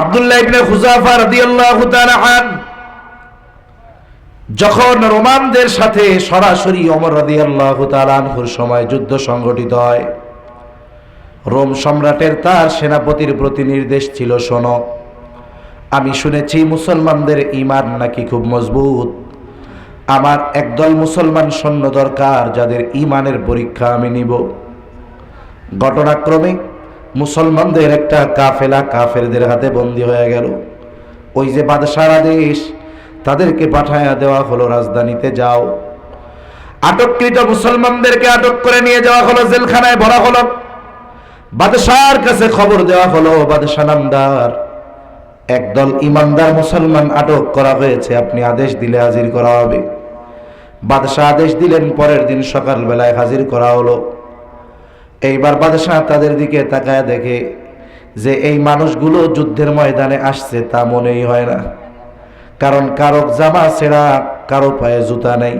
আব্দুল্লাহ ইবনে Huzafa রাদিয়াল্লাহু তাআলা আন, যখন রোমানদের সাথে সরাসরি অমর রাদিয়াল্লাহু তাআলা আনহুর সময় যুদ্ধ সংগঠিত হয়, রোম সম্রাটের তার সেনাপতির প্রতি নির্দেশ ছিল, শোনো, আমি শুনেছি মুসলমানদের ইমান নাকি খুব মজবুত। আমার একদল মুসলমান সৈন্য দরকার, যাদের ইমানের পরীক্ষা আমি নিব। ঘটনাক্রমে মুসলমানদের একটা কাফেলা কাফেরদের হাতে বন্দি হয়ে গেল। ওই যে বাদশার আদেশ, তাদেরকে পাঠায়া দেওয়া হলো রাজধানীতে, যাও। আটককৃত মুসলমানদেরকে আটক করে নিয়ে যাওয়া হলো জেলখানায় ভরা হলো। বাদশার কাছে খবর দেওয়া হলো, বাদশাহ নামদার, একদল ইমানদার মুসলমান আটক করা হয়েছে, আপনি আদেশ দিলে হাজির করা হবে। বাদশাহ আদেশ দিলেন, পরের দিন সকালবেলায় হাজির করা হলো। এইবার বাদশাহ তাদের দিকে তাকায় দেখে যে এই মানুষগুলো যুদ্ধের ময়দানে আসছে তা মনেই হয় না। কারণ কারও জামা ছেঁড়া, কারও পায়ে জুতা নেই,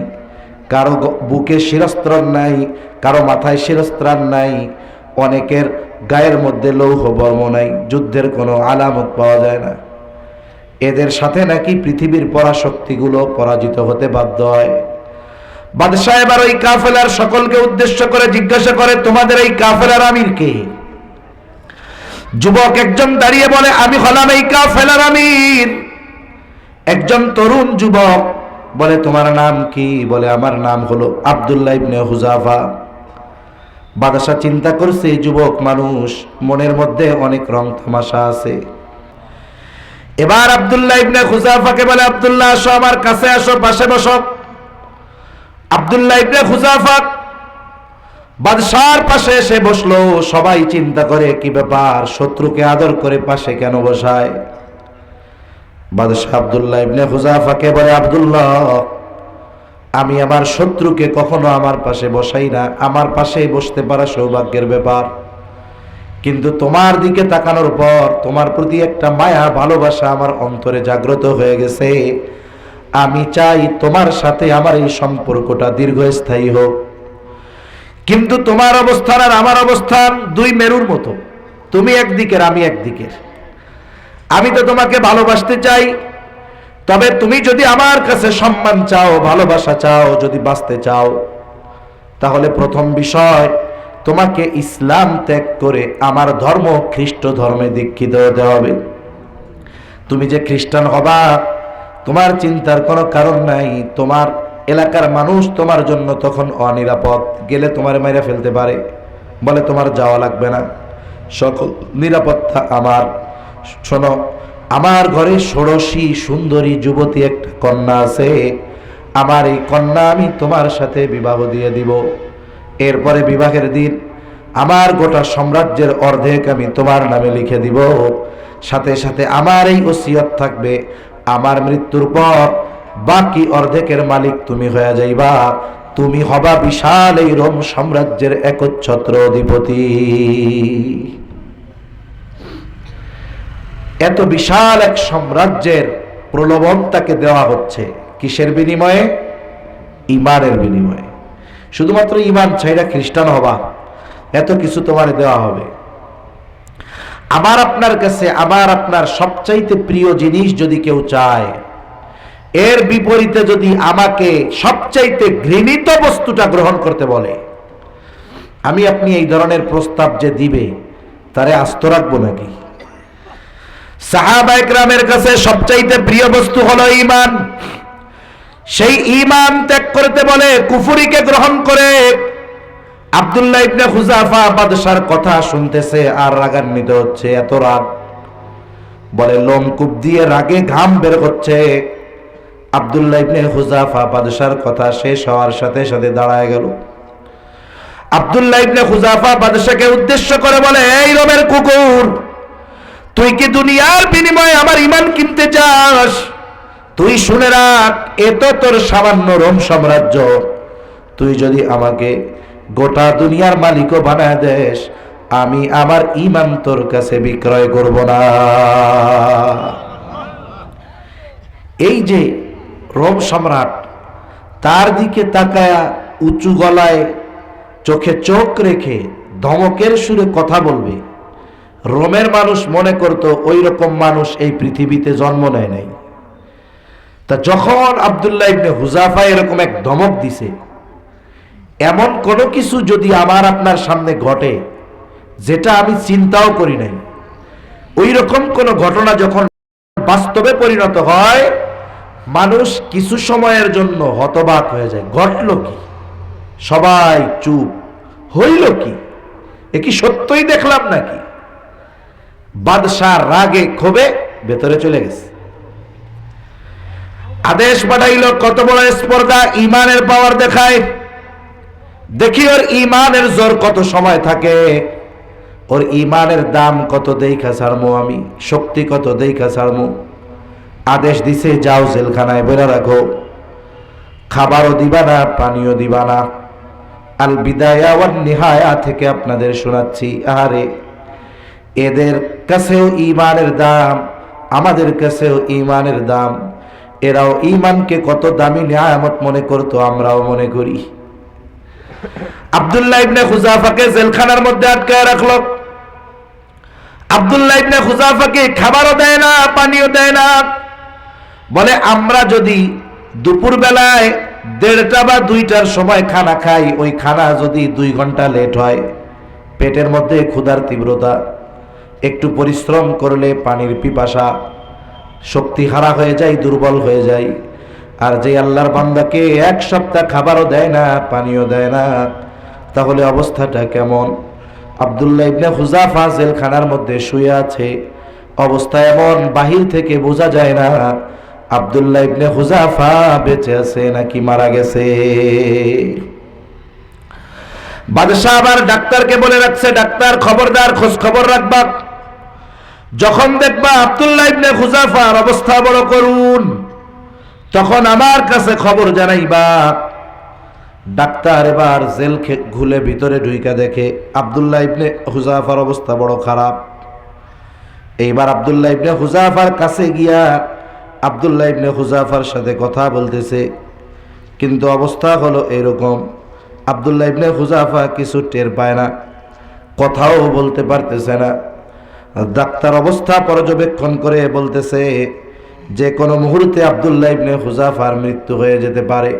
কারও বুকে শিরস্ত্রাণ নাই, কারও মাথায় শিরস্ত্রাণ নাই, অনেকের গায়ের মধ্যে লৌহ বর্ম নাই, যুদ্ধের কোনো আলামত পাওয়া যায় না। এদের সাথে নাকি পৃথিবীর পরাশক্তিগুলো পরাজিত হতে বাধ্য হয়। বাদশাহ এবার ওই কাফেলার সকলকে উদ্দেশ্য করে জিজ্ঞাসা করে, তোমাদের এই কাফেলার আমির কে? যুবক একজন দাঁড়িয়ে বলে, আমি হলাম এই কাফেলার আমির। একজন তরুণ যুবক বলে, তোমার নাম কি? বলে, আমার নাম হলো আব্দুল্লাহ ইবনে হুজাফা। বাদশাহ চিন্তা করছে যুবক মানুষ, মনের মধ্যে অনেক রং তামাশা আছে। এবার আব্দুল্লাহ ইবনে হুজাফাকে বলে, আবদুল্লাহ, আসো আমার কাছে, আসো, পাশে বসো। আব্দুল্লাহ ইবনে হুজাফা বাদশার পাশে এসে বসল। সবাই চিন্তা করে, কি ব্যাপার? শত্রুকে আদর করে পাশে কেন বসায়? বাদশাহ আব্দুল্লাহ ইবনে হুজাফাকে বলে, আব্দুল্লাহ, আমি আমার শত্রুকে কখনো আমার পাশে বসাই না। আমার পাশেই বসতে পারা সৌভাগ্যের ব্যাপার। কিন্তু তোমার দিকে তাকানোর পর তোমার প্রতি একটা মায়া, ভালোবাসা আমার অন্তরে জাগ্রত হয়ে গেছে। আমি চাই তোমার সাথে আমার এই সম্পর্কটা দীর্ঘস্থায়ী হোক। কিন্তু তোমার অবস্থান আর আমার অবস্থান দুই মেরুর মতো। তুমি একদিকের, আমি একদিকের। আমি তো তোমাকে ভালোবাসতে চাই, তবে তুমি যদি আমার কাছে সম্মান চাও, ভালোবাসা চাও, যদি বাঁচতে চাও, তাহলে প্রথম বিষয়, তোমাকে ইসলাম ত্যাগ করে আমার ধর্ম খ্রিস্ট ধর্মে দীক্ষিত হতে হবে। তুমি যে খ্রিস্টান হবা তোমার চিন্তার কোনো কারণ নাই। তোমার এলাকার মানুষ তোমার জন্য তখন অনিরাপদ। গেলে তোমার মেরে ফেলতে পারে। বলে তোমার যাওয়া লাগবে না। সকল নিরাপত্তা আমার। শোনো, আমার ঘরে ষোড়শী সুন্দরী যুবতী একটা কন্যা আছে। আমার এই কন্যা আমি তোমার সাথে বিবাহ দিয়ে দিব। এরপরে বিবাহের দিন আমার গোটা সাম্রাজ্যের অর্ধেক আমি তোমার নামে লিখে দিব। সাথে সাথে আমার এই ওসিয়ত থাকবে। আমার মৃত্যুর পর বাকি অর্ধেকের মালিক তুমি হয়ে যাইবা। তুমি হবা বিশাল এই রোম সাম্রাজ্যের একচ্ছত্র অধিপতি। এত বিশাল এক সাম্রাজ্যের প্রলোভন তাকে দেওয়া হচ্ছে কিসের বিনিময়ে? ইমানের বিনিময়ে। শুধুমাত্র ইমান ছাইরা খ্রিস্টান হবা, এত কিছু তোমার দেওয়া হবে। আমার আপনার কাছে, আবার আপনার সবচাইতে প্রিয় জিনিস যদি কেউ চায়, এর বিপরীতে যদি আমাকে সবচাইতে ঘৃণিত বস্তুটা গ্রহণ করতে বলে, আমি আপনি এই ধরনের প্রস্তাব যে দিবে, তারে আস্ত রাখব নাকি? সাহাবা একরামের কাছে সবচাইতে প্রিয় বস্তু হলো ইমান সেই ইমান ত্যাগ করতে বলে, কুফুরিকে গ্রহণ করে আব্দুল্লাহ ইবনে হুজাফা বাদশার কথা শুনতেছে আর রাগান্বিত হচ্ছে, এত রাগ। বলে লোমকূপ দিয়ে রাগে ঘাম বের হচ্ছে আব্দুল্লাহ ইবনে হুজাফা বাদশার কথা শেষ হওয়ার সাথে সাথে দাঁড়ায় গেল। আব্দুল্লাহ ইবনে হুজাফা বাদশাকে উদ্দেশ্য করে বলে, এই রোমের কুকুর, তুই কি দুনিয়ার বিনিময়ে আমার ইমান কিনতে চাস? তুই শুনে রাখ, এ তো তোর সামান্য রোম সাম্রাজ্য। তুই যদি আমাকে গোটা দুনিয়ার মালিকও বানায় দেশ, আমি আমার ইমান তোর কাছে বিক্রয় করব না। এই যে রোম সম্রাট, তার দিকে তাকায়া উঁচু গলায় চোখে চোখ রেখে ধমকের সুরে কথা বলবে, রোমের মানুষ মনে করত ওই রকম মানুষ এই পৃথিবীতে জন্ম নেয় নাই। তা যখন আবদুল্লাহ ইবনে হুজাফা এরকম এক ধমক দিছে এমন কোনো কিছু যদি আমার আপনার সামনে ঘটে, যেটা আমি চিন্তাও করি নাই। ওই রকম কোনো ঘটনা যখন বাস্তবে পরিণত হয়, মানুষ কিছু সময়ের জন্য হতবাক হয়ে যায়। ঘটল কি? সবাই চুপ। হইল কি? এ কি সত্যই দেখলাম নাকি? বাদশাহ রাগে ক্ষোভে ভেতরে চলে গেছে। আদেশ পাঠাইল, কত বড় স্পর্ধা, ইমানের পাওয়ার দেখায়। দেখি ওর ইমানের জোর কত সময় থাকে। ওর ইমানের দাম কত দেখা ছাড়মো আমি? শক্তি কত দেখা ছাড়মো? আদেশ দিছে, যাও জেলখানায় বেড়ে রাখো। খাবারও দিবা না, পানিও দিবা না। আল বিদায়া নিহায়া থেকে আপনাদের শোনাচ্ছি, আহারে। এদের কাছেও ইমানের দাম, আমাদের কাছেও ইমানের দাম। এরাও ইমানকে কত দামি নিয়ামত মনে করতো, আমরাও মনে করি। আব্দুল্লাহ ইবনে খুজাফাকে জেলখানার মধ্যে আটকায় রাখল। আব্দুল্লাহ ইবনে খুজাফাকে খাবারও দেয় না, পানিও দেয় না। বলে, আমরা যদি দেড়টা বা দুইটার সময় খানা খাই, ওই খানা যদি দুই ঘণ্টা লেট হয়, পেটের মধ্যে ক্ষুধার তীব্রতা, একটু পরিশ্রম করলে পানির পিপাসা, শক্তি হারা হয়ে যায়, দুর্বল হয়ে যায় আর যে আল্লাহর বান্দাকে এক সপ্তাহ খাবারও দেয় না, পানিও দেয় না, তাহলে অবস্থাটা কেমন? আবদুল্লাহ ইবনে হুজাফা জেলখানার মধ্যে শুয়ে আছে। অবস্থা এমন, বাহির থেকে বোঝা যায় না, আবদুল্লাহ ইবনে হুজাফা বেঁচে আছে নাকি মারা গেছে। বাদশাহ আবার ডাক্তারকে বলে রাখছে, ডাক্তার, খবরদার খোঁজ খবর রাখবা। যখন দেখবা আবদুল্লাহ ইবনে হুজাফার অবস্থা বড় করুন তখন আমার কাছে খবর জানাইবা, ডাক্তার এবার জেল ঘুলে ভিতরে ঢুইকা দেখে আবদুল্লাহ ইবনে হুজাফার অবস্থা বড় খারাপ। এইবার আবদুল্লাহ ইবনে হুজাফার কাছে গিয়া আবদুল্লাহ ইবনে হুজাফার সাথে কথা বলতেছে। কিন্তু অবস্থা হলো এরকম, আবদুল্লাহ ইবনে হুজাফা কিছু টের পায় না, কথাও বলতে পারতেছে না। ডাক্তার অবস্থা পর্যবেক্ষণ করে বলতেছে যে কোনো মুহূর্তে আবদুল্লাহ ইবনে হুজাফার মৃত্যু হয়ে যেতে পারে।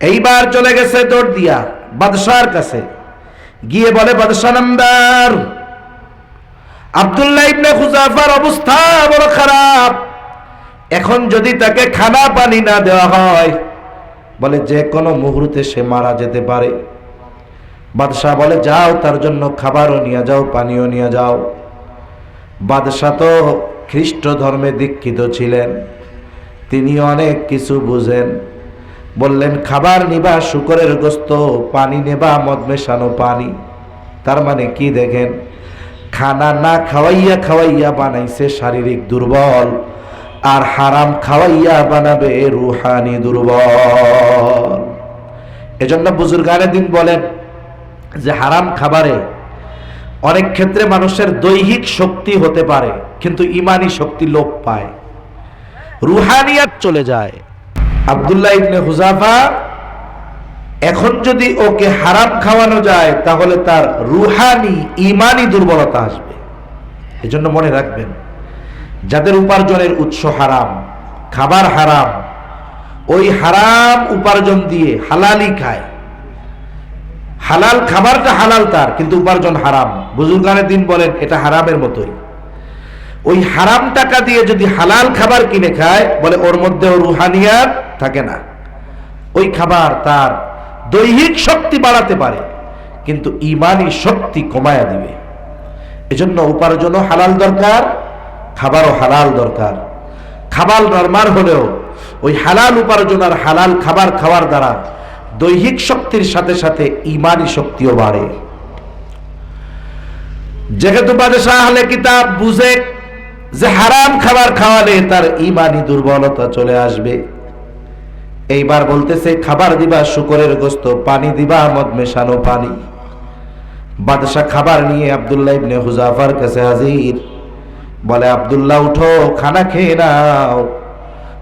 এইবার চলে গেছে দৌড় দিয়া বাদশার কাছে। গিয়ে বলে বাদশাহ নামদার, আবদুল্লাহ ইবনে হুজাফার অবস্থা বড় খারাপ। এখন যদি তাকে খানা পানি না দেওয়া হয়, বলে, যে কোনো মুহূর্তে সে মারা যেতে পারে। বাদশাহ বলে, যাও, তার জন্য খাবারও নিয়ে যাও, পানিও নিয়ে যাও। বাদশাহ তো খ্রিস্ট ধর্মে দীক্ষিত ছিলেন। তিনি অনেক কিছু বুঝেন। বললেন, খাবার নিবা, শুকরের গোস্ত, পানি নেবা, মদ মেশানো পানি। তার মানে কি দেখেন? খানা না খাওয়াইয়া খাওয়াইয়া বানাইছে শারীরিক দুর্বল, আর হারাম খাওয়াইয়া বানাবে রুহানি দুর্বল। এজন্য বুজুর্গানের দিন বলেন যে, হারাম খাবারে অনেক ক্ষেত্রে মানুষের দৈহিক শক্তি হতে পারে, কিন্তু ইমানি শক্তি লোপ পায়। রুহানিয়াত চলে যায়। আবদুল্লাহ ইবনে হুজাফা এখন যদি ওকে হারাম খাওয়ানো যায়, তাহলে তার রুহানি, ইমানি দুর্বলতা আসবে। এজন্য মনে রাখবেন, যাদের উপার্জনের উৎস হারাম, খাবার হারাম, ওই হারাম উপার্জন দিয়ে হালালি খায়। হালাল খাবারটা হালাল তার, কিন্তু উপার্জন হারাম। বুজুর্গানের দিন বলেন, এটা হারামের মতোই। ওই হারাম টাকা দিয়ে যদি হালাল খাবার কিনে খায়, বলে ওর মধ্যে রুহানিয়াত থাকে না। ওই খাবার তার দৈহিক শক্তি বাড়াতে পারে, কিন্তু ইমানি শক্তি কমায়া দিবে। এজন্য উপার্জনও হালাল দরকার, খাবারও হালাল দরকার। খাবার নরমার হলেও ওই হালাল উপার্জন আর হালাল খাবার খাওয়ার দ্বারা দৈহিক শক্তির সাথে সাথে ইমানি শক্তিও বাড়ে। যেহেতু বাদশাহ কিতাব বুঝে যে হারাম খাবার খাওয়ালে তার ইমানি দুর্বলতা চলে আসবে। এইবার বলতেছে, খাবার দিবা, শুকরের গোস্ত, পানি দিবা, মদ মেশানো পানি। বাদশাহ খাবার নিয়ে আবদুল্লাহ ইবনে হুজাফার কাছে হাজির। বলে, আবদুল্লাহ, উঠো, খানা খেয়ে নাও।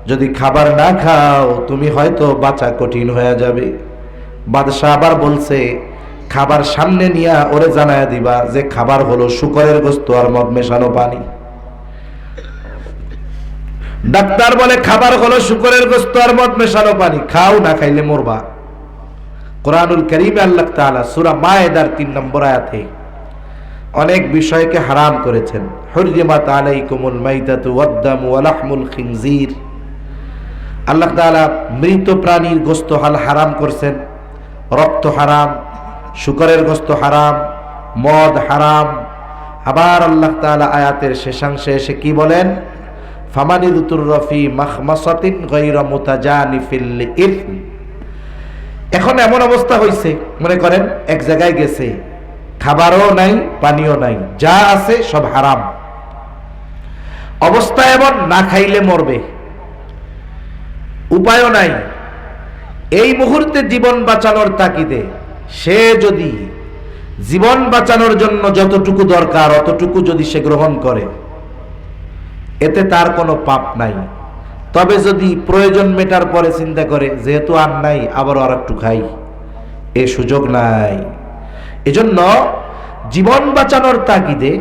যদি খাবার না খাও, তুমি হয়তো বাঁচা কঠিন হয়ে যাবে। বাদশাহ আবার বলছে, খাবার সামনে নিয়ে ওরে জানায় দিবা যে খাবার হলো শুকরের গোস্ত আর মদ মেশানো পানি। ডাক্তার বলে, খাবার হলো শুকরের গোস্ত আর মদ মেশানো পানি, খাও না খাইলে মরবা। কোরআনুল করিম আল্লাহ তাআলা সুরা মায়েদার তিন নম্বর আয়াতে অনেক বিষয়কে হারাম করেছেন। হুররিমাত আলাইকুমুল মাইতাতু ওয়াদ-দামু ওয়া লাহমুল খিনজির। আল্লাহ তাআলা মৃত প্রাণীর গোস্ত হাল হারাম করছেন। রক্ত হারাম, শুকরের গোস্ত হারাম, মদ হারাম। আবার আল্লাহ তাআলা আয়াতের শেষাংশে এসে কি বলেন? ফামানি রুতুর রফি মাখমাসাতিন গায়রা মুতাজানিফিল ইথম এখন এমন অবস্থা হয়েছে মনে করেন, এক জায়গায় গেছে, খাবারও নাই, পানিও নাই, যা আছে সব হারাম। অবস্থা এমন, না খাইলে মরবে। উপায়ও নাই। এই মুহূর্তে জীবন বাঁচানোর তাকিদে সে যদি জীবন বাঁচানোর জন্য যতটুকু দরকার, অতটুকু যদি সে গ্রহণ করে, এতে তার কোনো পাপ নাই। তবে যদি প্রয়োজন মেটার পরে চিন্তা করে, যেহেতু আর নাই আবার আর একটু খাই। এ সুযোগ নাই। এজন্য জীবন বাঁচানোর তাগিদে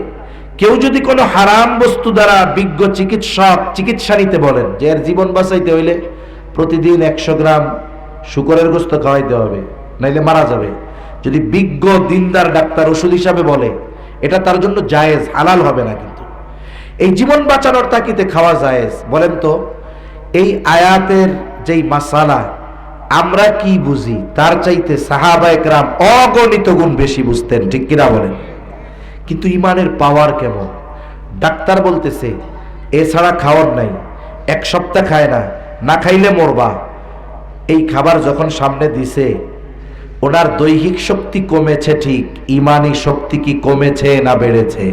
কেউ যদি কোনো হারাম বস্তু দ্বারা বিজ্ঞ চিকিৎসক, চিকিৎসা নিতে বলেন, যে এর জীবন বাঁচাইতে হইলে প্রতিদিন একশো গ্রাম শুকরের গোস্ত খাওয়াইতে হবে, নাইলে মারা যাবে। যদি বিজ্ঞ দিনদার ডাক্তার ওষুধ হিসাবে বলে, এটা তার জন্য জায়েজ, হালাল হবে না কিন্তু। এই জীবন বাঁচানোর তাকিতে খাওয়া জায়েজ। বলেন তো, এই আয়াতের যেই মাসালা, আমরা কি বুঝি? তার চাইতে সাহাবা একরাম অগণিত গুণ বেশি বুঝতেন, ঠিক কিনা বলেন? কিন্তু ইমানের পাওয়ার কেমন? ডাক্তার বলতেছে এছাড়া খাওয়ার নাই, এক সপ্তাহ খায় না না খাইলে মরবা। এই খাবার যখন সামনে দিছে, ওনার দৈহিক শক্তি কমেছে ঠিক, ইমানি শক্তি কি কমেছে না বেড়েছে?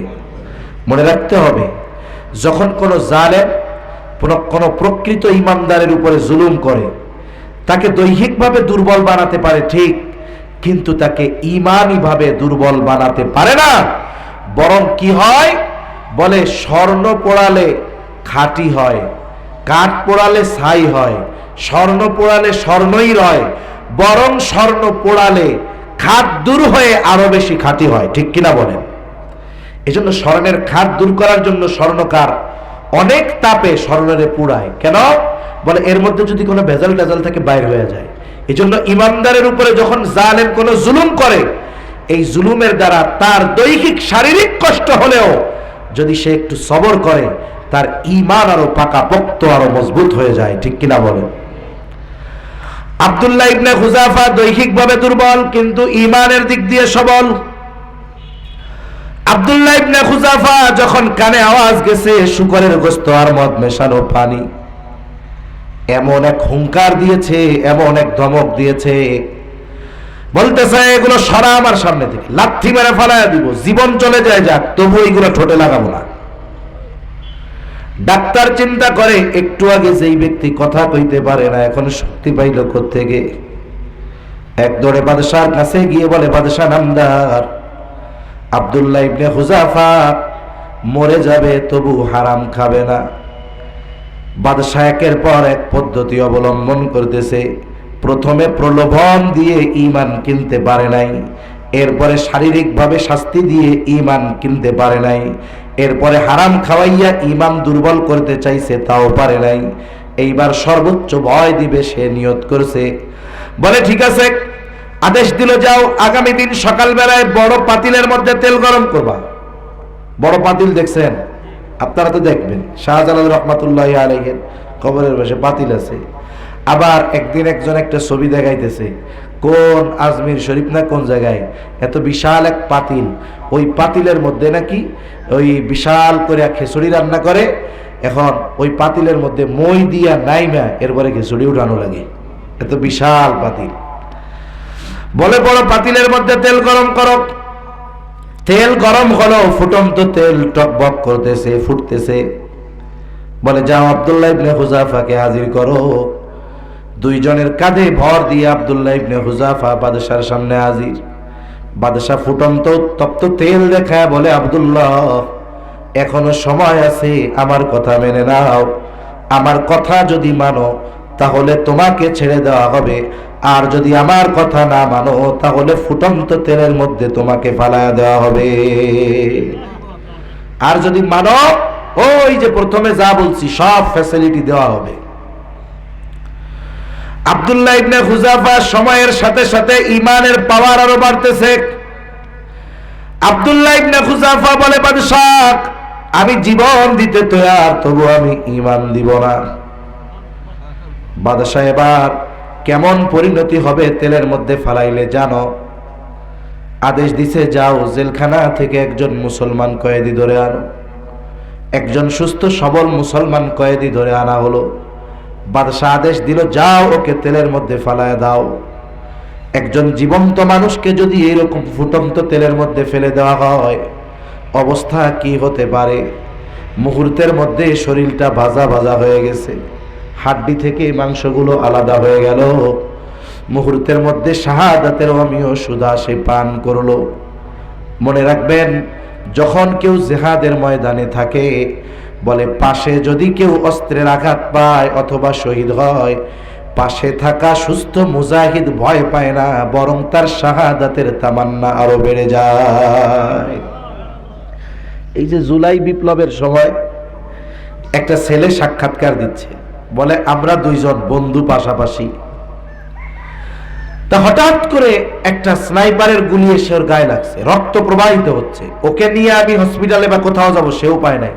মনে রাখতে হবে, যখন কোনো জালেম কোনো প্রকৃত ইমানদারের উপরে জুলুম করে, তাকে দৈহিকভাবে দুর্বল বানাতে পারে ঠিক, কিন্তু তাকে ইমানিভাবে দুর্বল বানাতে পারে না। বরং কি হয়? বলে স্বর্ণ পোড়ালে খাঁটি হয়। কাঠ পোড়ালে ছাই হয়, স্বর্ণ পোড়ালে স্বর্ণই রয়, বরং স্বর্ণ পোড়ালে খাট দূর হয়ে আরও বেশি খাঁটি হয়, ঠিক কিনা বলেন? এজন্য স্বর্ণের খাট দূর করার জন্য স্বর্ণকার অনেক তাপে স্বর্ণের পুড়ায়। কেন? বলে এর মধ্যে যদি কোনো ভেজাল টেজাল থেকে বাইর হয়ে যায়। এই জন্য ইমানদারের উপরে যখন জালেম কোনো জুলুম করে, এই জুলুমের দ্বারা তার দৈহিক শারীরিক কষ্ট হলেও যদি সে একটু সবর করে তার ইমান আরও পাকা পোক্ত আরও মজবুত হয়ে যায়, ঠিক কিনা বলেন? আব্দুল্লাহ ইবনে হুজাফা দৈহিকভাবে দুর্বল, কিন্তু ইমানের দিক দিয়ে সবল। আব্দুল্লাহ ইবনে খুজাফা যখন কানে আওয়াজ গেছে, শুকরের গোস্ত আর মদ মেশানো পানি। এমন এক হুঙ্কার দিয়েছে, এমন এক ধমক দিয়েছে। বলতেছে, এগুলো সরা আমার সামনে থেকে, লাথি মেরে ফেলায় দিব, জীবন চলে যায় যাক, তবু এগুলো ঠোঁটে লাগাবো না। ডাক্তার চিন্তা করে, একটু আগে যেই ব্যক্তি কথা কইতে পারে না, এখন শক্তি পাইল থেকে এক দৌড়ে বাদশার কাছে গিয়ে বলে বাদশাহ নামদার, আবদুল্লাহ ইবনে হুজাফা মরে যাবে, তবু হারাম খাবে না। বাদশাহ একের পর এক পদ্ধতি অবলম্বন করতেছে। প্রথমে প্রলোভন দিয়ে ইমান কিনতে পারে নাই, এরপরে শারীরিকভাবে শাস্তি দিয়ে ইমান কিনতে পারে নাই এরপরে হারাম খাওয়াইয়া ইমান দুর্বল করতে চাইছে, তাও পারে নাই। এইবার সর্বোচ্চ ভয় দিবে, সে নিয়ত করছে। বলে, ঠিক আছে, আদেশ দিল, যাও, আগামী দিন সকালবেলায় বড় পাতিলের মধ্যে তেল গরম করবা। বড় পাতিল দেখছেন? আপনারা তো দেখবেন, শাহজালাল রহমাতুল্লাহ আলহের কবরের পাশে পাতিল আছে। আবার একদিন একজন একটা ছবি দেখাইতেছে, কোন আজমির শরীফ না কোন জায়গায়? এত বিশাল এক পাতিল। ওই পাতিলের মধ্যে নাকি ওই বিশাল করে খেচুড়ি রান্না করে, এখন ওই পাতিলের মধ্যে মই দিয়া নাই নাইমা, এরপরে খেচুড়ি উঠানো লাগে। এত বিশাল পাতিল। বলে বড় পাতিলের মধ্যে তেল গরম করো। তেল গরম হলো, ফুটন্ত তেল টকবক করতেছে, ফুটতেছে। বলে, যাও আবদুল্লাহ ইবনে হুজাফাকে হাজির করো। দুইজনের কাঁধে ভর দিয়ে আবদুল্লাহ ইবনে হুজাফা বাদশার সামনে হাজির। বাদশাহ ফুটন্ত তপ্ত তেল দেখায় বলে, আবদুল্লাহ, এখনও সময় আছে, আমার কথা মেনে নাও। আমার কথা যদি মানো, তাহলে তোমাকে ছেড়ে দেওয়া হবে। আর যদি আমার কথা না মানো, তাহলে ফুটন্ত তেলের মধ্যে তোমাকে ফালায়া দেওয়া হবে। আর যদি মানো, ওই যে প্রথমে যা বলছি, সব ফ্যাসিলিটি দেওয়া হবে। আব্দুল্লাহ ইবনে হুজাফা সময়ের সাথে সাথে ইমানের পাওয়ার আরও বাড়তেছে। আব্দুল্লাহ ইবনে হুজাফা বলে, বাদশাহ, আমি জীবন দিতে তৈয়ার, তবু আমি ইমান দিব না। বাদশাহ এবার কেমন পরিণতি হবে তেলের মধ্যে ফালাইলে জানো? আদেশ দিছে, যাও জেলখানা থেকে একজন মুসলমান কয়েদি ধরে আনো। একজন সুস্থ, সবল মুসলমান কয়েদি ধরে আনা হলো। বাদশাহ আদেশ দিল, যাও, ওকে তেলের মধ্যে ফালায় দাও। একজন জীবন্ত মানুষকে যদি এরকম ফুটন্ত তেলের মধ্যে ফেলে দেওয়া হয়, অবস্থা কি হতে পারে? মুহূর্তের মধ্যে শরীরটা ভাজা ভাজা হয়ে গেছে। হাড্ডি থেকে মাংসগুলো আলাদা হয়ে গেল। মুহূর্তের মধ্যে শাহাদাতের অমীয় সুদা সে পান করল। মনে রাখবেন, যখন কেউ জেহাদের ময়দানে থাকে বলে, পাশে যদি কেউ অস্ত্রের আঘাত পায় অথবা শহীদ হয়, পাশে থাকা সুস্থ মুজাহিদ ভয় পায় না, বরং তার শাহাদাতের তামান্না আরও বেড়ে যায়। এই যে জুলাই বিপ্লবের সময়, একটা ছেলে সাক্ষাৎকার দিচ্ছে, বলে, আমরা দুইজন বন্ধু পাশাপাশি। তা হঠাৎ করে একটা স্নাইপারের গুলি এসে ওর গায়ে লাগছে, রক্ত প্রবাহিত হচ্ছে। ওকে নিয়ে আমি হসপিটালে বা কোথাও যাব, সেও পায় নাই।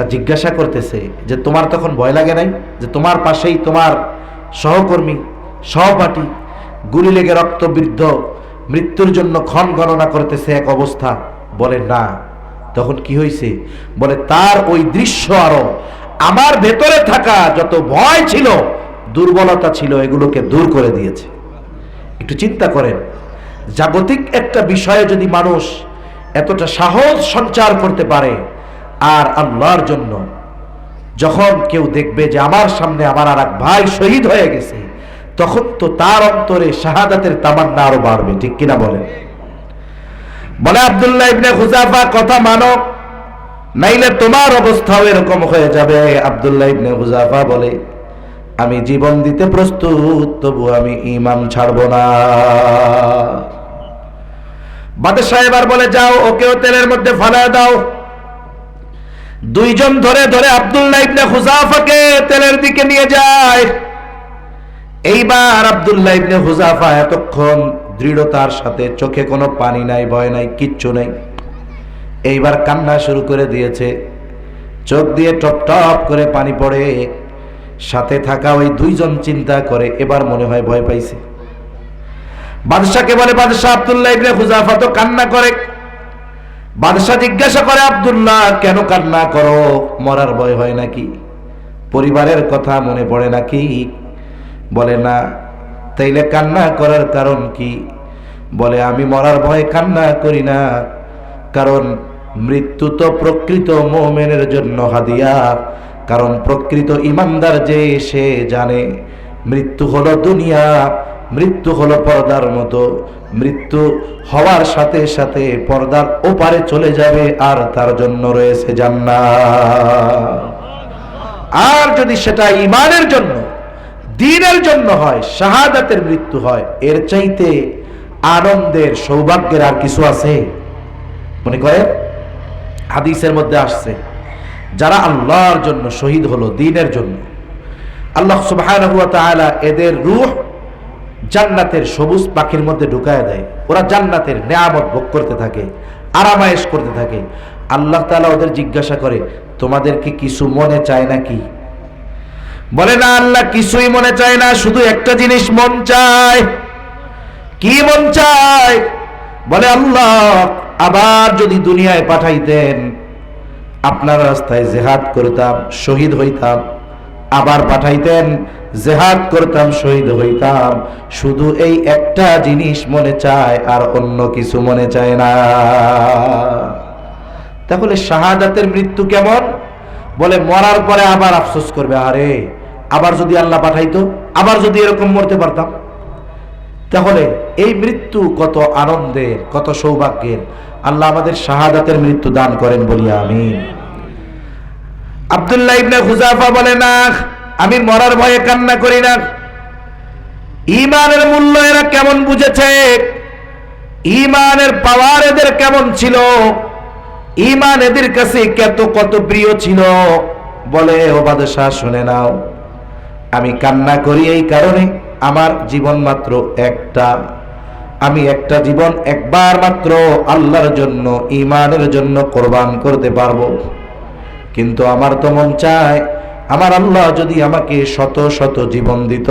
তা জিজ্ঞাসা করতেছে যে, তোমার তখন ভয় লাগে নাই? যে তোমার পাশেই তোমার সহকর্মী, সহপাঠী, গুলি লেগে রক্তবৃদ্ধ, মৃত্যুর জন্য ক্ষণ গণনা করতেছে এক অবস্থা? বলে, না। তখন কি হয়েছে বলে, তার ওই দৃশ্য আরও। আমার ভেতরে থাকা যত ভয় ছিল, দুর্বলতা ছিল, এগুলোকে দূর করে দিয়েছে। একটু চিন্তা করেন। জাগতিক একটা বিষয়ে যদি মানুষ এতটা সাহস সঞ্চার করতে পারে আর আল্লাহর জন্য। যখন কেউ দেখবে যে আমার সামনে আমার আর এক ভাই শহীদ হয়ে গেছে, তখন তো তার অন্তরে শাহাদাতের তামান্না আরও বাড়বে, ঠিক কিনা বলেন? বলে আব্দুল্লাহ ইবনে হুজাফা কথা মানো, নাইলে তোমার অবস্থাও এরকম হয়ে যাবে। আব্দুল্লাহ ইবনে হুজাফা বলে, আমি জীবন দিতে প্রস্তুত, তবু আমি ইমাম ছাড়ব না। বাদশাহ এবার বলে, যাও, ওকেও তেলের মধ্যে ফালা দাও। দুইজন ধরে ধরে আব্দুল্লাহ ইবনে হুজাফাকে তেলের দিকে নিয়ে যায়। এইবার আব্দুল্লাহ ইবনে হুজাফা এতক্ষণ দৃঢ়তার সাথে চোখে কোনো পানি নাই, ভয় নাই, কিচ্ছু নেই। এইবার কান্না শুরু করে দিয়েছে। চোখ দিয়ে টপ টপ করে পানি পড়ে। সাথে থাকা ওই দুইজন চিন্তা করে, এবার মনে হয় ভয় পাইছে। বাদশাকে বলে, বাদশাহ আব্দুল্লাহ ইবনে হুজাফা তো কান্না করে। বাদশাহ জিজ্ঞাসা করে, আব্দুল্লাহ, কেন কান্না করো? মরার ভয় হয় নাকি? পরিবারের কথা মনে পড়ে নাকি? বলে, না। তাইলে কান্না করার কারণ কি? বলে, আমি মরার ভয়ে কান্না করি না। কারণ মৃত্যু তো প্রকৃত মোমেনের জন্য হাদিয়া কারণ প্রকৃত ইমানদার যে সে জানে, মৃত্যু হলো দুনিয়া, মৃত্যু হলো পর্দার মতো। মৃত্যু হওয়ার সাথে সাথে পর্দার ওপারে চলে যাবে আর তার জন্য রয়েছে জান্নাত। আর যদি সেটা ইমানের জন্য, দিনের জন্য হয়, শাহাদাতের মৃত্যু হয়, এর চাইতে আনন্দের, সৌভাগ্যের আর কিছু আছে? মনে করেন? হাদিসের মধ্যে আসছে, যারা আল্লাহর জন্য শহীদ হলো, দিনের জন্য, আল্লাহ তাআলা এদের রূহ জান্নাতের সবুজ পাখির মধ্যে ঢুকায় দেয়। ওরা জান্নাতের নেয়ামত ভোগ করতে থাকে, আরামায়েশ করতে থাকে। আল্লাহ তাআলা ওদের জিজ্ঞাসা করে তোমাদেরকে কিছু মনে চায় নাকি? বলে, না আল্লাহ, কিছুই মনে চায় না, শুধু একটা জিনিস মন চায়। কি মন চায়? বলে, আল্লাহ, আবার যদি দুনিয়ায় পাঠাইতেন আপনার রাস্তায় জেহাদ করতাম, শহীদ হইতাম, আবার পাঠাইতেন জেহাদ করতাম, শহীদ হইতাম। শুধু এই একটা জিনিস মনে চায়, আর অন্য কিছু মনে চায় না। তাহলে শাহাদাতের মৃত্যু কেমন? বলে, মরার পরে আবার আফসোস করবে। আরে, আবার যদি আল্লাহ পাঠাইতো, আবার যদি এরকম মরতে পারতাম। তাহলে এই মৃত্যু কত আনন্দের, কত সৌভাগ্যের। আল্লাহ আমাদের শাহাদাতের মৃত্যু দান করেন বলি আমি আব্দুল্লাহ ইবনে হুজাফা বলে না আমি মরার ভয়ে কান্না করি না। ইমানের মূল্য এরা কেমন বুঝেছে? ইমানের পাওয়ার এদের কেমন ছিল? ইমান এদের কাছে কত কত প্রিয় ছিল? বলে ও বাদশাহ, শুনে নাও। আমি কান্না করি এই কারণে আমার জীবন মাত্র একটা। আমি একটা জীবন একবার মাত্র আল্লাহর জন্য, ইমানের জন্য কোরবান করতে পারব। কিন্তু আমার তো মন চায় আমার আল্লাহ যদি আমাকে শত শত জীবন দিত,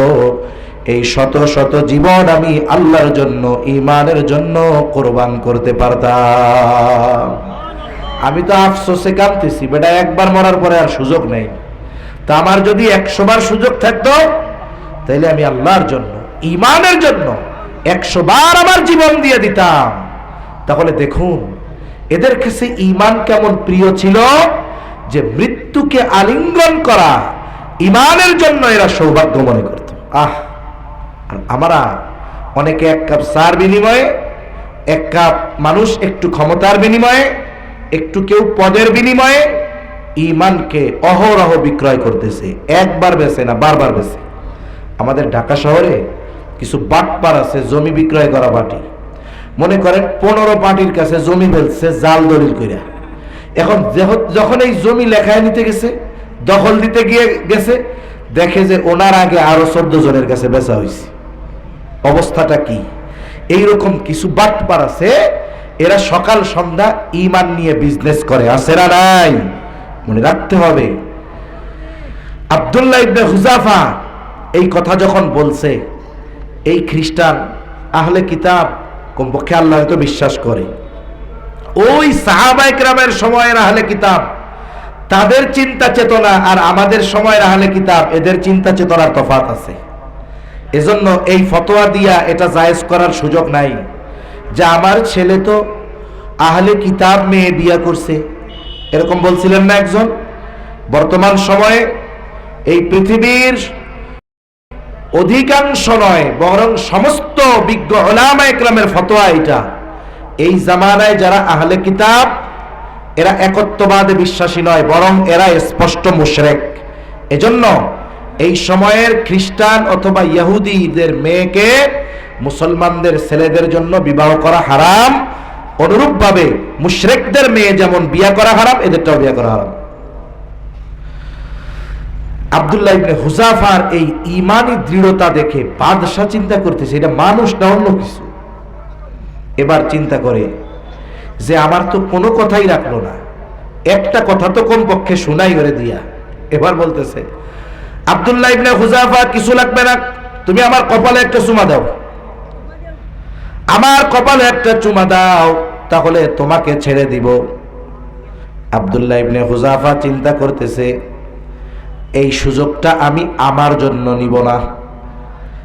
এই শত শত জীবন আমি আল্লাহর জন্য ইমানের জন্য কোরবান করতে পারতাম। আমি তো আফসোসে কাঁদতেছি, বেটা একবার মরার পরে আর সুযোগ নেই। তা আমার যদি একশো বার সুযোগ থাকতো, তাইলে আমি আল্লাহর জন্য ইমানের জন্য একশো বার আমার জীবন দিয়ে দিতাম। তাহলে দেখুন, এদের কাছে ইমান কেমন প্রিয় ছিল? যে মৃত্যুকে আলিঙ্গন করা ইমানের জন্য এরা সৌভাগ্য মনে করত। আহ, আর আমরা অনেকে এক কাপ সার বিনিময়ে, এক কাপ মানুষ একটু ক্ষমতার বিনিময়ে, একটু কেউ পদের বিনিময়ে ইমানকে অহরহ বিক্রয় করতেছে। একবার বেছে না, বারবার বেছে আমাদের ঢাকা শহরে কিছু বাটপার আছে, জমি বিক্রয় করা বাটি। মনে করেন পনেরো পার্টির কাছে জমি ফেলছে জাল দলিল কইরা। এখন যখন এই জমি লেখায় নিতে গেছে, দখল দিতে গিয়ে গেছে, দেখে যে ওনার আগে আরও চোদ্দ জনের কাছে বেচা হয়েছে অবস্থাটা কি? এইরকম কিছু বাটপার আছে, এরা সকাল সন্ধ্যা ইমান নিয়ে বিজনেস করে। না নাই? মনে রাখতে হবে। আব্দুল্লাহ ইবনে হুজাফা এই কথা যখন বলছে, এই খ্রিস্টান আহলে কিতাব কমপক্ষে আল্লাহ তো বিশ্বাস করে। ওই সাহাবাই গ্রামের সময়ের আহলে কিতাব, তাদের চিন্তা চেতনা আর আমাদের সময়ের আহলে কিতাব, এদের চিন্তা চেতনার তফাত আছে। এজন্য এই ফতোয়া দিয়া এটা জায়েজ করার সুযোগ নাই যে আমার ছেলে তো আহলে কিতাব মেয়ে বিয়া করছে। এরকম বলছিলেন না একজন? বর্তমান সময়ে এই পৃথিবীর অধিকাংশ নয়, বরং সমস্ত বিজ্ঞ ওলামা ফতোয়া এটা। এই জামানায় যারা আহলে কিতাব, এরা একত্ববাদে বিশ্বাসী নয়, বরং এরা স্পষ্ট মুশরেক। এজন্য এই সময়ের খ্রিস্টান অথবা ইহুদিদের মেয়েকে মুসলমানদের ছেলেদের জন্য বিবাহ করা হারাম। অনুরূপভাবে মুশরেকদের মেয়ে যেমন বিয়া করা হারাম, এদেরটাও বিয়া করা হারাম। আব্দুল্লাহ ইবনে হুজাফার এই ইমানি দৃঢ়তা দেখে বাদশাহ চিন্তা করতেছে, এটা মানুষ না অন্য কিছু? এবার চিন্তা করে যে আমার তো কোনো কথাই রাখল না। একটা কথা তো কোন পক্ষে শোনাই করে দিয়া। এবার বলতেছে, আব্দুল্লাহ ইবনে হুজাফা, কিছু লাগবে না? তুমি আমার কপালে একটা চুমা দাও। আমার কপালে একটা চুমা দাও, তাহলে তোমাকে ছেড়ে দিব। আব্দুল্লাহ ইবনে হুজাফা চিন্তা করতেছে, এই সুযোগটা আমি আমার জন্য নিব না।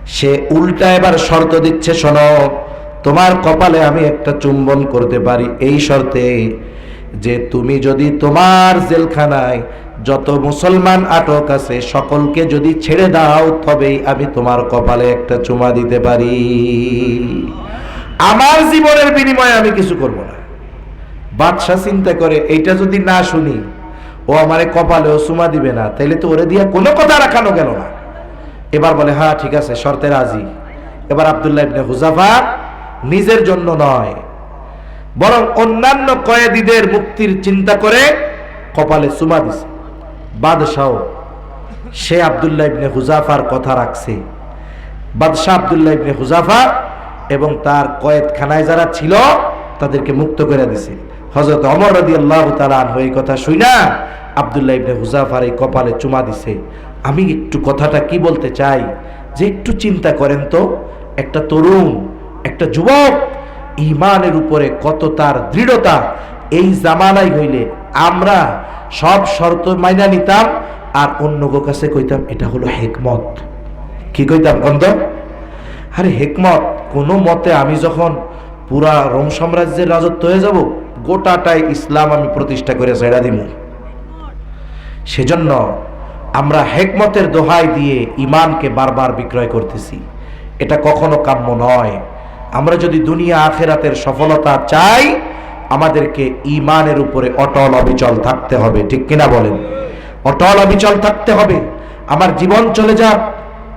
সে উল্টা এবার শর্ত দিচ্ছে, শোনো। তোমার কপালে আমি একটা চুম্বন করতে পারি। এই শর্তে যে তুমি যদি তোমার জেলখানায় যত মুসলমান আটক আছে, সকলকে যদি ছেড়ে দাও, তবেই আমি তোমার কপালে একটা চুমা দিতে পারি। আমার জীবনের বিনিময়ে আমি কিছু করব না। বাদশাহ চিন্তা করে, এইটা যদি না শুনি, ও আমারে কপালেও চুমা দিবে না, তাইলে তো ওরে দিয়ে কোনো কথা রাখানো গেল না। এবার বলে হ্যাঁ ঠিক আছে, শর্তে রাজি। এবার আবদুল্লাহ ইবনে হুজাফা নিজের জন্য নয়, বরং অন্যান্য কয়েদিদের মুক্তির চিন্তা করে কপালে চুমা দিছে। বাদশাহ, সে আবদুল্লাহ ইবনে হুজাফার কথা রাখছে। বাদশাহ আবদুল্লাহ ইবনে হুজাফা এবং তার কয়েদখানায় যারা ছিল, তাদেরকে মুক্ত করে দিছে। হজরত অমর রদি আল্লাহ তালান এই কথা শুই না আবদুল্লাহ ইবনে হুজাফার এই কপালে চুমা দিছে। আমি একটু কথাটা কি বলতে চাই? যে একটু চিন্তা করেন তো। একটা তরুণ একটা যুবক ইমানের উপরে কত তার দৃঢ়তা, এই জামানাই হইলে আমরা সব শর্ত মাইনা নিতাম আর অন্য কাছে কইতাম, এটা হলো হেকমত। কি কইতাম, বন্ধ? আরে হেকমত, কোনো মতে আমি যখন পুরা রোম সাম্রাজ্যের রাজত্ব হয়ে যাব, গোটাটাই ইসলাম আমি প্রতিষ্ঠা করে ছেড়া দিব সেজন্য আমরা হেকমতের দোহাই দিয়ে ইমানকে বারবার বিক্রয় করতেছি। এটা কখনো কাম্য নয়। আমরা যদি দুনিয়া আখেরাতের সফলতা চাই, আমাদেরকে ইমানের উপরে অটল অবিচল থাকতে হবে। ঠিক কিনা বলেন? অটল অবিচল থাকতে হবে। আমার জীবন চলে যাক,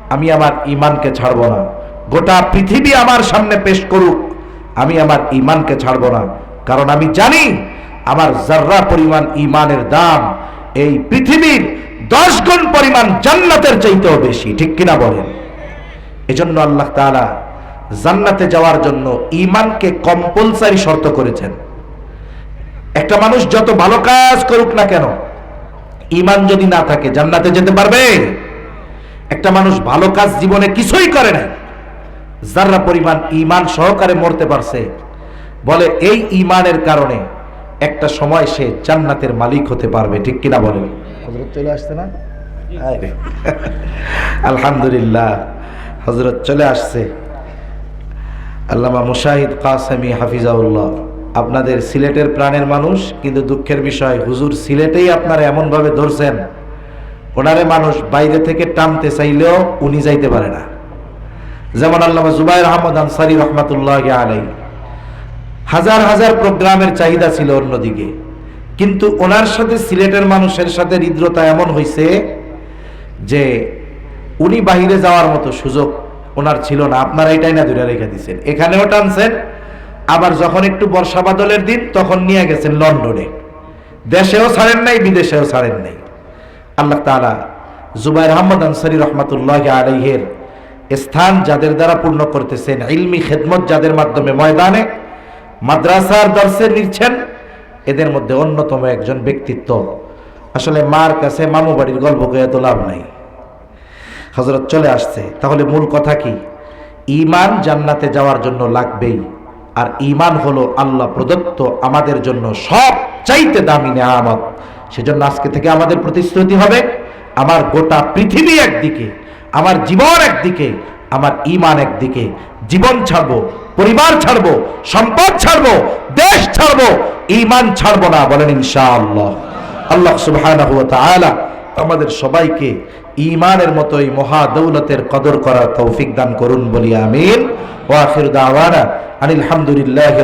আমি আমার ইমানকে ছাড়বো না। গোটা পৃথিবী আমার সামনে পেশ করুক, আমি আমার ইমানকে ছাড়ব না। কারণ আমি জানি, আমার জাররা পরিমাণ ইমানের দাম, এই পৃথিবীর দশ গুণ পরিমাণ জান্নাতের চাইতেও বেশি। ঠিক কিনা বলেন? এজন্য আল্লাহ তাআলা জান্নাতে যাওয়ার জন্য ইমানকে কম্পালসারি শর্ত করেছেন। একটা মানুষ যত ভালো কাজ করুক না কেন ইমান যদি না থাকে জান্নাতে যেতে পারবে? একটা মানুষ ভালো কাজ জীবনে কিছুই করে না যারা পরিমাণ ইমান সহকারে মরতে পারছে বলে এই ইমানের কারণে একটা সময় সে জান্নাতের মালিক হতে পারবে ঠিক কিনা বলেন? হজরত চলে আসছে না? আলহামদুলিল্লাহ হজরত চলে আসছে। আল্লামা মুশাহিদ কাসেমি হাফিজাউল্লাহ। আপনাদের সিলেটের প্রাণের মানুষ, কিন্তু দুঃখের বিষয়, হুজুর সিলেটেই আপনারা এমনভাবে ধরছেন। ওনারে মানুষ বাইরে থেকে টানতে চাইলেও উনি যাইতে পারে না। যেমন আল্লামা জুবাইর আহমদ আনসারি রহমাতুল্লাহ আলাই হাজার হাজার প্রোগ্রামের চাহিদা ছিল অন্যদিকে। কিন্তু ওনার সাথে সিলেটের মানুষের সাথে হৃদ্রতা এমন হয়েছে যে উনি বাহিরে যাওয়ার মতো সুযোগ ওনার ছিল না, আপনারা এটাই না ধরে রেখে দিচ্ছেন এখানেও টানছেন, আবার যখন একটু বর্ষা বাদলের দিন, তখন নিয়ে গেছেন লন্ডনে। দেশেও ছাড়েন নাই, বিদেশেও ছাড়েন নাই। আল্লাহ তাআলা জুবাইর আহমদ আনসারি রহমাতুল্লাহ আলাইহের স্থান যাদের দ্বারা পূর্ণ করতেছেন, ইলমি খেদমত যাদের মাধ্যমে ময়দানে, মাদ্রাসার দর্শে নিচ্ছেন, এদের মধ্যে অন্যতম একজন ব্যক্তিত্ব। আসলে মার কাছে মামু বাড়ির গল্প কয়ে তো লাভ নাই। হজরত চলে আসছে। তাহলে মূল কথা কি? ইমান জান্নাতে যাওয়ার জন্য লাগবেই। আর ইমান হলো আল্লাহ প্রদত্ত আমাদের জন্য সব চাইতে দামি নেয়ামত। সেজন্য আজকে থেকে আমাদের প্রতিশ্রুতি হবে, আমার গোটা পৃথিবী একদিকে, আমার জীবন একদিকে, আমার ইমান একদিকে, জীবন ছাড়বো, পরিবার ছাড়বো, সম্পদ ছাড়বো, দেশ ছাড়বো ইমান ছাড়বো না, বলেন ইনশাআল্লাহ। আল্লাহ সুবহানাহু ওয়া তাআলা আমাদের সবাইকে ইমানের মতোই মহাদৌলতের মহা দৌলতের কদর করার তৌফিক দান করুন বলি আমিন। ওয়াফির দাওয়ানা আনিল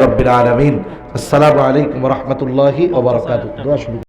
রবিল আলমিন। আসসালামু আলাইকুম রহমতুল্লাহ শুরু